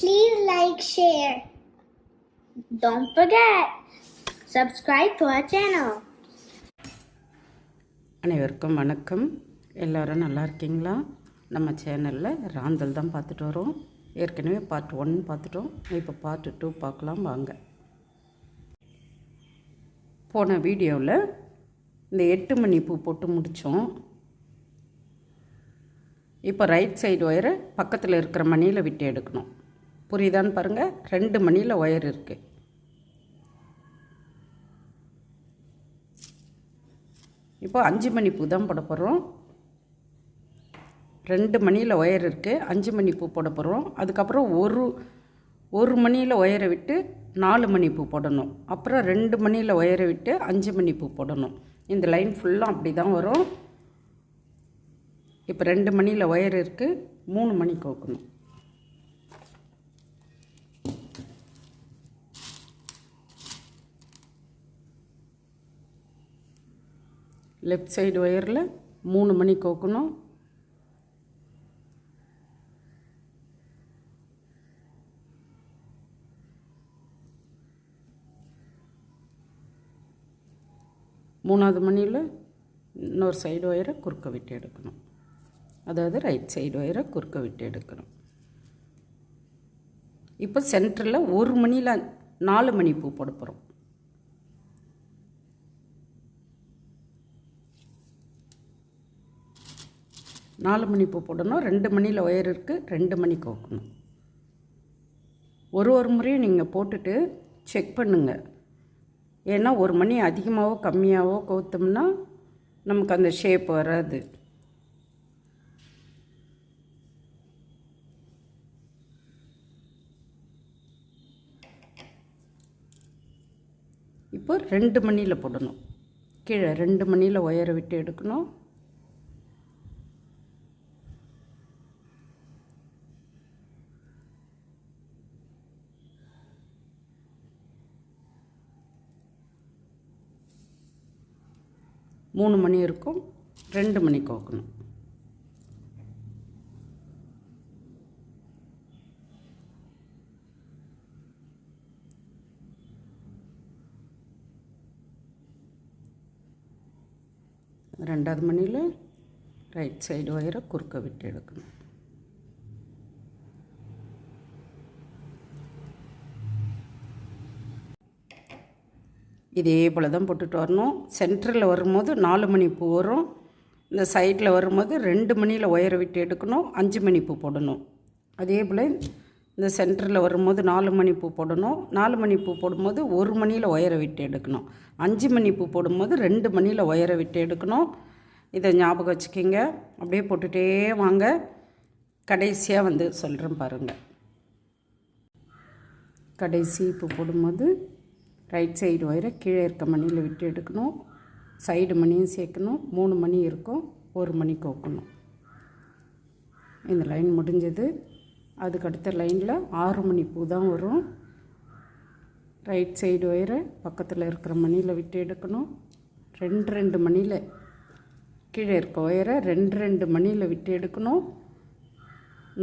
Please like, share. Don't forget, subscribe to our channel. அனைவருக்கும் வணக்கம். எல்லாரும் நல்லா இருக்கீங்களா? நம்ம சேனலில் ராந்தல் தான் பார்த்துட்டு வரோம். ஏற்கனவே பார்ட் ஒன் பார்த்துட்டோம். இப்போ பார்ட் டூ பார்க்கலாம் வாங்க. போன வீடியோவில் இந்த எட்டு மணி பூ போட்டு முடித்தோம் இப்போ ரைட் சைடு ஒயரை பக்கத்தில் இருக்கிற மணியில் விட்டு எடுக்கணும். புரியுதான்னு பாருங்கள் ரெண்டு மணியில் ஒயர் இருக்குது இப்போ அஞ்சு மணி பூ தான் போட போகிறோம் ரெண்டு மணியில் ஒயர் இருக்குது அஞ்சு மணி பூ போட போகிறோம் அதுக்கப்புறம் ஒரு ஒரு மணியில் ஒயரை விட்டு நாலு மணி பூ போடணும். அப்புறம் ரெண்டு மணியில் ஒயரை விட்டு அஞ்சு மணி பூ போடணும். இந்த லைன் ஃபுல்லாக அப்படி தான் வரும். இப்போ ரெண்டு மணியில் ஒயர் இருக்குது மூணு மணி கோக்கணும். லெஃப்ட் சைடு ஒயரில் மூணு மணி கோக்கணும். மூணாவது மணியில் இன்னொரு சைடு ஒயரை குறுக்க விட்டு எடுக்கணும். அதாவது ரைட் சைடு ஒயரை குறுக்க விட்டு எடுக்கணும். இப்போ சென்டரில் ஒரு மணியில் நாலு மணி பூ போட போகிறோம் நாலு மணி பூ போடணும் ரெண்டு மணியில் ஒயர் இருக்குது ரெண்டு மணி கோக்கணும். ஒரு ஒரு முறையும் நீங்கள் போட்டுட்டு செக் பண்ணுங்கள் ஏன்னா ஒரு மணி அதிகமாகவோ கம்மியாகவோ கோத்தோம்னா நமக்கு அந்த ஷேப் வராது. இப்போ ரெண்டு மணியில் போடணும். கீழே ரெண்டு மணியில் ஒயரை விட்டு எடுக்கணும். மூணு மணி இருக்கும் ரெண்டு மணி கோக்கணும். ரெண்டாவது மணியில் ரைட் சைடு ஒயரை குறுக்க விட்டு எடுக்கணும். இதே போல் தான் போட்டுட்டு வரணும். சென்டரில் வரும்போது நாலு மணி பூ வரும். இந்த சைடில் வரும்போது ரெண்டு மணியில் ஒயரை விட்டு எடுக்கணும். அஞ்சு மணி பூ போடணும். அதே போல் இந்த சென்டரில் வரும்போது நாலு மணி பூ போடணும். நாலு மணி பூ போடும்போது ஒரு மணியில் ஒயரை விட்டு எடுக்கணும். அஞ்சு மணி பூ போடும்போது ரெண்டு மணியில் ஒயரை விட்டு எடுக்கணும். இதை ஞாபகம் வச்சுக்கிங்க. அப்படியே போட்டுகிட்டே வாங்க. கடைசியாக வந்து சொல்கிறேன் பாருங்கள் கடைசி பூ போடும்போது ரைட் சைடு ஒயரை கீழே இருக்க மணியில் விட்டு எடுக்கணும். சைடு மணியும் சேர்க்கணும். மூணு மணி இருக்கும். ஒரு மணி கோக்கணும். இந்த லைன் முடிஞ்சது. அதுக்கு அடுத்த லைனில் ஆறு மணி பூ தான் வரும். ரைட் சைடு ஒயரை பக்கத்தில் இருக்கிற மணியில் விட்டு எடுக்கணும். ரெண்டு ரெண்டு மணியில் கீழே இருக்க ஒயரை ரெண்டு ரெண்டு மணியில் விட்டு எடுக்கணும்.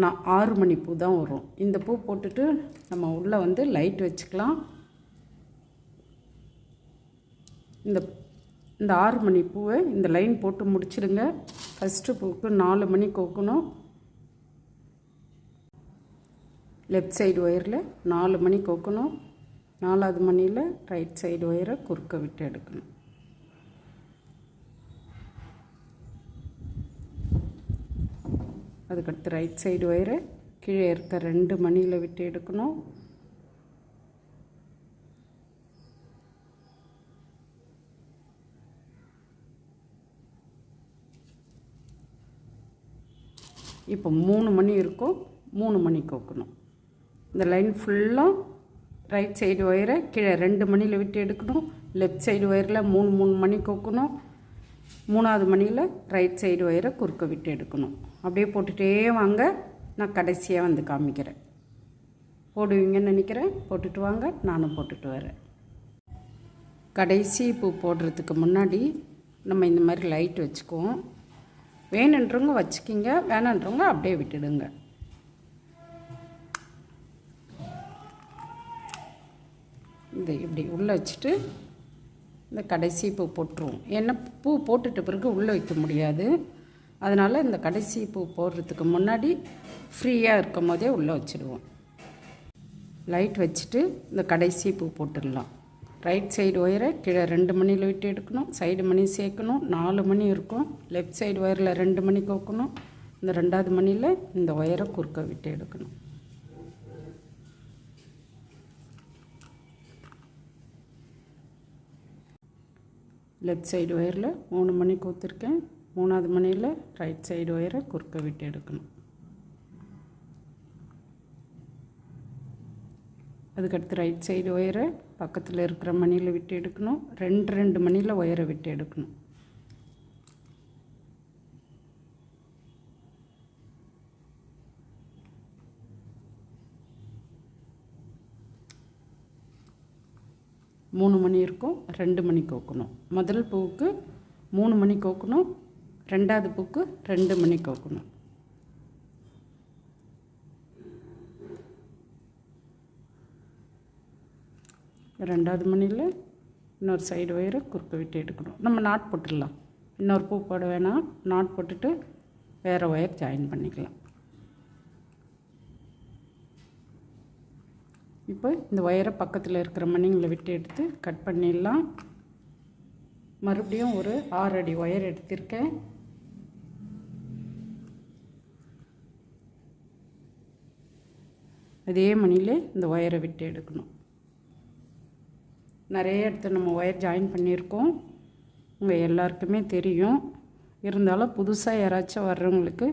நான் ஆறு மணி பூ தான் வரும். இந்த பூ போட்டுட்டு நம்ம உள்ளே வந்து லைட் வச்சுக்கலாம். இந்த இந்த ஆறு மணி பூவை இந்த லைன் போட்டு முடிச்சிடுங்க ஃபஸ்ட்டு பூக்கு நாலு மணி கோக்கணும். லெஃப்ட் சைடு ஒயரில் நாலு மணி கோக்கணும். நாலாவது மணியில் ரைட் சைடு ஒயரை குறுக்க விட்டு எடுக்கணும். அதுக்கடுத்து ரைட் சைடு ஒயரை கீழே இருக்க ரெண்டு மணியில் விட்டு எடுக்கணும். இப்போ மூணு மணி இருக்கும் மூணு மணி கோக்கணும். இந்த லைன் ஃபுல்லாக ரைட் சைடு ஒயரை கீழே ரெண்டு மணியில் விட்டு எடுக்கணும். லெஃப்ட் சைடு ஒயரில் மூணு மூணு மணி கோக்கணும். மூணாவது மணியில் ரைட் சைடு ஒயரை குறுக்க விட்டு எடுக்கணும். அப்படியே போட்டுகிட்டே வாங்க. நான் கடைசியாக வந்து காமிக்கிறேன். போடுவீங்கன்னு நினைக்கிறேன். போட்டுட்டு வாங்க. நானும் போட்டுட்டு வரேன். கடைசி பூ போடுறதுக்கு முன்னாடி நம்ம இந்த மாதிரி லைட் வச்சுக்குவோம். வேணுன்றவங்க வச்சுக்கிங்க வேணான்றவங்க அப்படியே விட்டுடுங்க. இந்த இப்படி உள்ளே வச்சுட்டு இந்த கடைசி பூ போட்டுருவோம். ஏன்னா பூ போட்டுட்ட பிறகு உள்ளே வைக்க முடியாது. அதனால் இந்த கடைசி பூ போடுறதுக்கு முன்னாடி ஃப்ரீயாக இருக்கும் போதே உள்ளே வச்சுடுவோம் லைட் வச்சுட்டு இந்த கடைசி பூ போட்டுடலாம். ரைட் சைடு ஒயரை கீழே ரெண்டு மணியில் விட்டு எடுக்கணும். சைடு மணி சேர்க்கணும். நாலு மணி இருக்கும். லெஃப்ட் சைடு ஒயரில் ரெண்டு மணி கோக்கணும். இந்த ரெண்டாவது மணியில் இந்த ஒயரை குறுக்க விட்டு எடுக்கணும். லெஃப்ட் சைடு ஒயரில் மூணு மணி கோத்துருக்கேன். மூணாவது மணியில் ரைட் சைடு ஒயரை குறுக்க விட்டு எடுக்கணும். அதுக்கடுத்து ரைட் சைடு ஒயரை பக்கத்தில் இருக்கிற மணியில் விட்டு எடுக்கணும். ரெண்டு ரெண்டு மணியில் ஒயரை விட்டு எடுக்கணும். மூணு மணி இருக்கும் ரெண்டு மணி கோக்கணும். முதல் பூவுக்கு மூணு மணி கோக்கணும் ரெண்டாவது பூக்கு ரெண்டு மணி கோக்கணும். ரெண்டாவது மணியில் இன்னொரு சைடு ஒயரை குறுக்க விட்டு எடுக்கணும். நம்ம நாட் போட்டுடலாம். இன்னொரு பூ போட வேணாம். நாட் போட்டுட்டு வேறு ஒயர் ஜாயின் பண்ணிக்கலாம். இப்போ இந்த ஒயரை பக்கத்தில் இருக்கிற மணிங்களை விட்டு எடுத்து கட் பண்ணிடலாம். மறுபடியும் ஒரு ஆறு அடி ஒயர் எடுத்திருக்கேன். அதே மணிலே இந்த ஒயரை விட்டு எடுக்கணும். நிறைய இடத்துல நம்ம ஒயர் ஜாயின் பண்ணியிருக்கோம். உங்கள் எல்லாருக்குமே தெரியும். இருந்தாலும் புதுசாக யாராச்சும் வர்றவங்களுக்கு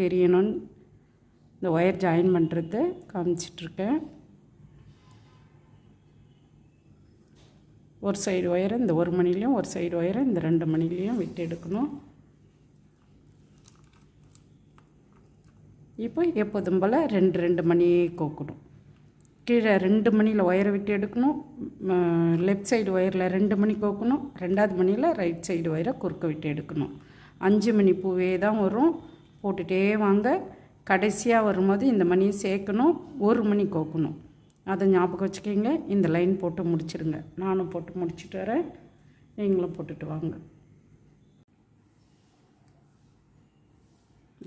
தெரியணும்னு இந்த ஒயர் ஜாயின் பண்ணுறத காமிச்சிட்ருக்கேன். ஒரு சைடு ஒயரை இந்த ஒரு மணிலையும் ஒரு சைடு ஒயரை இந்த ரெண்டு மணிலையும் விட்டு எடுக்கணும். இப்போ எப்போதும் போல் ரெண்டு ரெண்டு மணி கோக்கணும் கீழே ரெண்டு மணியில் ஒயரை விட்டு எடுக்கணும். லெஃப்ட் சைடு ஒயரில் ரெண்டு மணி கோக்கணும். ரெண்டாவது மணியில் ரைட் சைடு ஒயரை குறுக்க விட்டு எடுக்கணும். அஞ்சு மணி பூவே தான் வரும். போட்டுகிட்டே வாங்க. கடைசியாக வரும்போது இந்த மணியை சேர்க்கணும். ஒரு மணி கோக்கணும். அதை ஞாபகம் வச்சுக்கிங்க. இந்த லைன் போட்டு முடிச்சிடுங்க நானும் போட்டு முடிச்சுட்டு வரேன். நீங்களும் போட்டுட்டு வாங்க.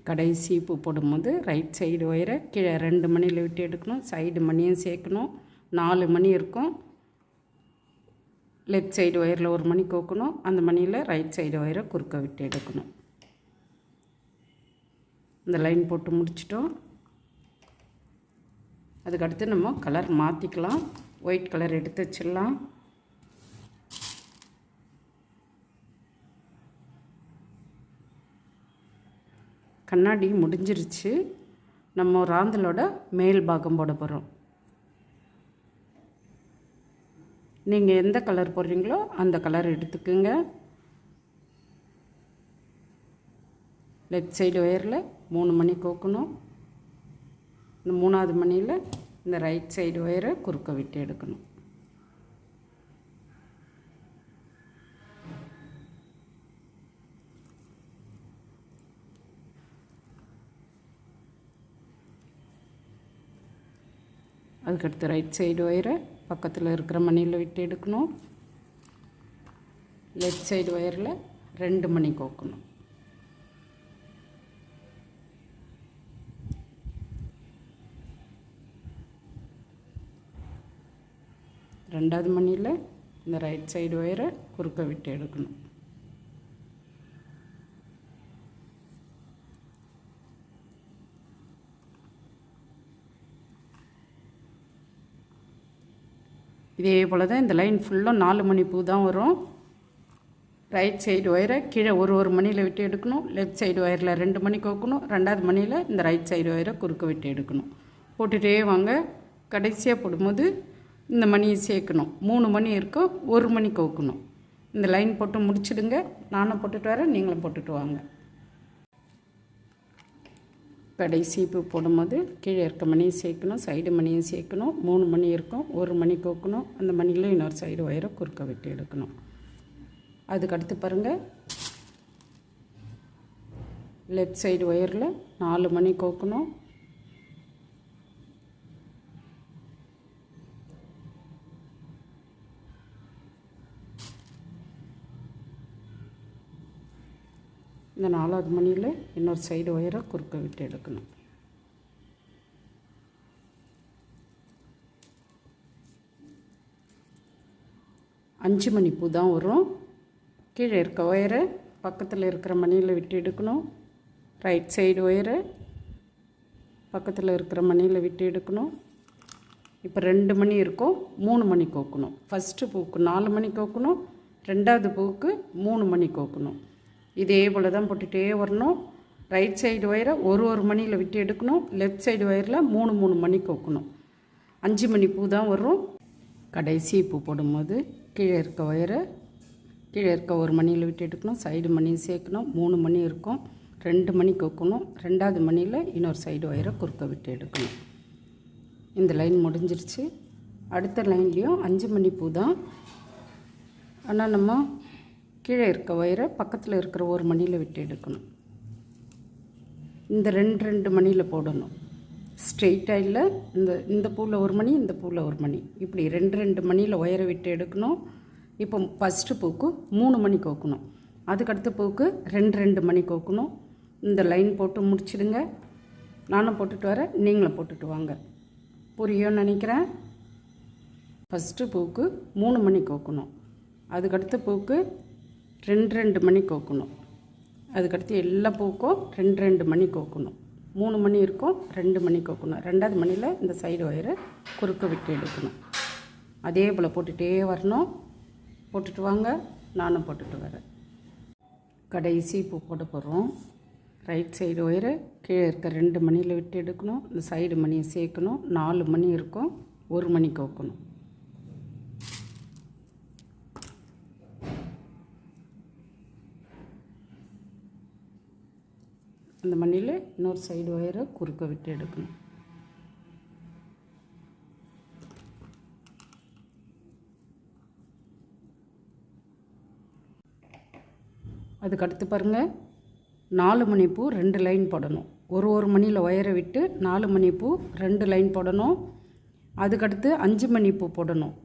கடைசி பூ போடும்போது ரைட் சைடு ஒயரை கீழே ரெண்டு மணியில் விட்டு எடுக்கணும் சைடு மணியும் சேர்க்கணும் நாலு மணி இருக்கும். லெஃப்ட் சைடு ஒயரில் ஒரு மணி கோக்கணும் அந்த மணியில் ரைட் சைடு ஒயரை குறுக்க விட்டு எடுக்கணும். இந்த லைன் போட்டு முடிச்சிட்டோம். அதுக்கடுத்து நம்ம கலர் மாற்றிக்கலாம் ஒயிட் கலர் எடுத்து வச்சிடலாம். கண்ணாடி முடிஞ்சிருச்சு. நம்ம ராந்தலோட மேல் பாகம் போட போகிறோம் நீங்கள் எந்த கலர் போடுறீங்களோ அந்த கலர் எடுத்துக்குங்க. லெஃப்ட் சைடு ஒயரில் மூணு மணி கோக்கணும். இந்த மூணாவது மணியில் இந்த ரைட் சைடு ஒயரை குறுக்க விட்டு எடுக்கணும். அதுக்கடுத்து ரைட் சைடு ஒயரை பக்கத்தில் இருக்கிற மணியில் விட்டு எடுக்கணும். லெஃப்ட் சைடு ஒயரில் ரெண்டு மணி கோக்கணும். ரெண்டாவது மணியில் இந்த ரைட் சைடு ஒயரை குறுக்க விட்டு எடுக்கணும். இதே போல் தான் இந்த லைன் ஃபுல்லாக நாலு மணி பூ தான் வரும். ரைட் சைடு ஒயரை கீழே ஒரு ஒரு மணியில் விட்டு எடுக்கணும். லெஃப்ட் சைடு ஒயரில் ரெண்டு மணி கோக்கணும். ரெண்டாவது மணியில் இந்த ரைட் சைடு ஒயரை குறுக்க விட்டு எடுக்கணும். போட்டுகிட்டே வாங்க. கடைசியாக போடும்போது இந்த மணியை சேர்க்கணும். மூணு மணி இருக்கும் ஒரு மணி கோக்கணும். இந்த லைன் போட்டு முடிச்சிடுங்க. நானும் போட்டுட்டு வரேன். நீங்களும் போட்டுட்டு வாங்க. கடைசி பூ போடும்போது கீழே இருக்க மணியும் சேர்க்கணும் சைடு மணியும் சேர்க்கணும் மூணு மணி இருக்கும் ஒரு மணி கோக்கணும் அந்த மணியில் இன்னொரு சைடு ஒயரை குறுக்க விட்டு எடுக்கணும். அதுக்கடுத்து பாருங்கள் லெஃப்ட் சைடு ஒயரில் நாலு மணி கோக்கணும் இந்த நாலாவது மணியில் இன்னொரு சைடு ஒயரை குறுக்க விட்டு எடுக்கணும். அஞ்சு மணி பூ தான் வரும். கீழே இருக்க ஒயரை பக்கத்தில் இருக்கிற மணியில் விட்டு எடுக்கணும். ரைட் சைடு ஒயரை பக்கத்தில் இருக்கிற மணியில் விட்டு எடுக்கணும். இப்போ ரெண்டு மணி இருக்கும் மூணு மணி கோக்கணும். ஃபஸ்ட்டு பூக்கு நாலு மணி கோக்கணும் ரெண்டாவது பூவுக்கு மூணு மணி கோக்கணும். இதே போல் தான் போட்டுகிட்டே வரணும் ரைட் சைடு ஒயரை ஒரு ஒரு மணியில் விட்டு எடுக்கணும். லெஃப்ட் சைடு ஒயரில் மூணு மூணு மணி கோக்கணும். அஞ்சு மணி பூ தான் வரும். கடைசி பூ போடும்போது கீழே இருக்க ஒயரை கீழே இருக்க ஒரு மணியில் விட்டு எடுக்கணும். சைடு மணி சேர்க்கணும். மூணு மணி இருக்கும். ரெண்டு மணி கோக்கணும். ரெண்டாவது மணியில் இன்னொரு சைடு ஒயரை குறுக்க விட்டு எடுக்கணும். இந்த லைன் முடிஞ்சிருச்சு. அடுத்த லைன்லேயும் அஞ்சு மணி பூ தான். ஆனால் நம்ம கீழே இருக்க ஒயரை பக்கத்தில் இருக்கிற ஒரு மணியில் விட்டு எடுக்கணும். இந்த ரெண்டு ரெண்டு மணியில் போடணும். ஸ்ட்ரெயிட்டாக இல்லை இந்த இந்த பூவில் ஒரு மணி இந்த பூவில் ஒரு மணி. இப்படி ரெண்டு ரெண்டு மணியில் ஒயரை விட்டு எடுக்கணும். இப்போ ஃபஸ்ட்டு பூக்கு மூணு மணி கோக்கணும். அதுக்கடுத்த பூக்கு ரெண்டு ரெண்டு மணி கோக்கணும். இந்த லைன் போட்டு முடிச்சிடுங்க. நானும் போட்டுட்டு வரேன் நீங்களும் போட்டுட்டு வாங்க. புரியும்னு நினைக்கிறேன்? ஃபஸ்ட்டு பூக்கு மூணு மணி கோக்கணும். அதுக்கடுத்த பூக்கு ரெண்டு ரெண்டு மணி கோக்கணும். அதுக்கடுத்து எல்லா பூக்கும் ரெண்டு ரெண்டு மணி கோக்கணும். மூணு மணி இருக்கும் ரெண்டு மணி கோக்கணும். ரெண்டாவது மணியில் இந்த சைடு ஒயரை குறுக்க விட்டு எடுக்கணும். அதே போல் போட்டுகிட்டே வரணும். போட்டுட்டு வாங்க நானும் போட்டுட்டு வரேன். கடைசி பூ போட போகிறோம் ரைட் சைடு ஒயரு கீழே இருக்க ரெண்டு மணியில் விட்டு எடுக்கணும். இந்த சைடு மணியை சேர்க்கணும். நாலு மணி இருக்கும் ஒரு மணி கோக்கணும். அந்த மணியில் இன்னொரு சைடு ஒயரை குறுக்க விட்டு எடுக்கணும். அதுக்கு அடுத்து பாருங்கள் நாலு மணி பூ ரெண்டு லைன் போடணும். ஒரு ஒரு மணியில் ஒயரை விட்டு நாலு மணி பூ ரெண்டு லைன் போடணும். அதுக்கடுத்து அஞ்சு மணி பூ போடணும்.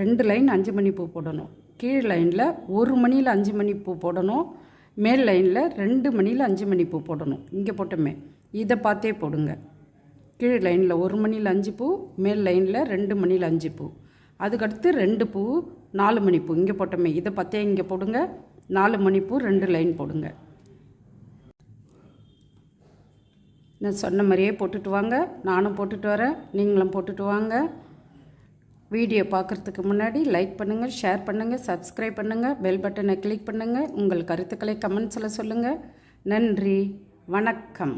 ரெண்டு லைன் அஞ்சு மணி பூ போடணும். கீழ் லைனில் ஒரு மணியில் அஞ்சு மணி பூ போடணும். மேல் லைனில் ரெண்டு மணியில் அஞ்சு மணி பூ போடணும். இங்கே போட்டோமே இதை பார்த்தே போடுங்க. கீழ் லைனில் ஒரு மணியில் அஞ்சு பூ மேல் லைனில் ரெண்டு மணியில் அஞ்சு பூ. அதுக்கடுத்து ரெண்டு பூ நாலு மணி பூ. இங்கே போட்டோமே இதை பார்த்தே இங்கே போடுங்க. நாலு மணி பூ ரெண்டு லைன் போடுங்க. நான் சொன்ன மாதிரியே போட்டுட்டு வாங்க. நானும் போட்டுட்டு வரேன். நீங்களும் போட்டுட்டு வாங்க. வீடியோ பார்க்குறதுக்கு முன்னாடி லைக் பண்ணுங்கள் ஷேர் பண்ணுங்கள் சப்ஸ்கிரைப் பண்ணுங்கள் பெல் பட்டனை கிளிக் பண்ணுங்கள் உங்கள் கருத்துக்களை கமெண்ட்ஸில் சொல்லுங்கள் நன்றி வணக்கம்.